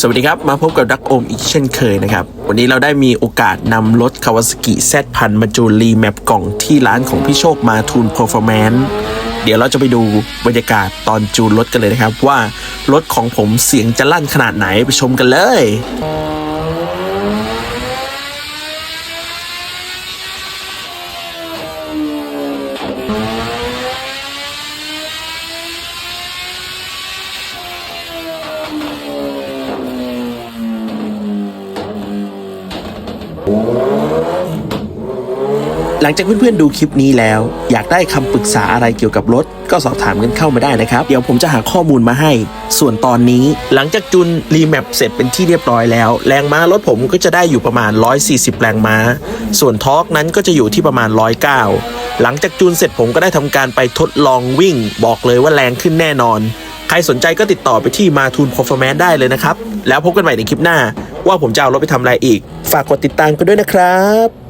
สวัสดีครับ มาพบกับดักโอมอีกเช่นเคยนะครับ วันนี้เราได้มีโอกาสนำรถคาวาสกิ Z พันมาจูรีแมปกล่องที่ร้านของพี่โชคมาทูน Performance เดี๋ยวเราจะไปดูบรรยากาศตอนจูนรถกันเลยนะครับ ว่ารถของผมเสียงจะลั่นขนาดไหนไปชมกันเลย หลังจากเพื่อนๆดูคลิปนี้แล้ว อยากได้คำปรึกษาอะไรเกี่ยวกับรถ ก็สอบถามกันเข้ามาได้นะครับ เดี๋ยวผมจะหาข้อมูลมาให้ ส่วนตอนนี้หลังจากจุนรีแมปเสร็จเป็นที่เรียบร้อยแล้ว แรงม้ารถผมก็จะได้อยู่ประมาณ 140 แรงม้า ส่วนทอร์กนั้นก็จะอยู่ที่ประมาณ 109 หลังจากจูนเสร็จผมก็ได้ทำการไปทดลองวิ่ง บอกเลยว่าแรงขึ้นแน่นอน ใครสนใจก็ติดต่อไปที่มาทูน Performance ได้เลยนะครับแล้วพบกันใหม่ในคลิปหน้า ว่าผมจะเอารถไปทำอะไรอีก ฝากกดติดตามกันด้วยนะครับ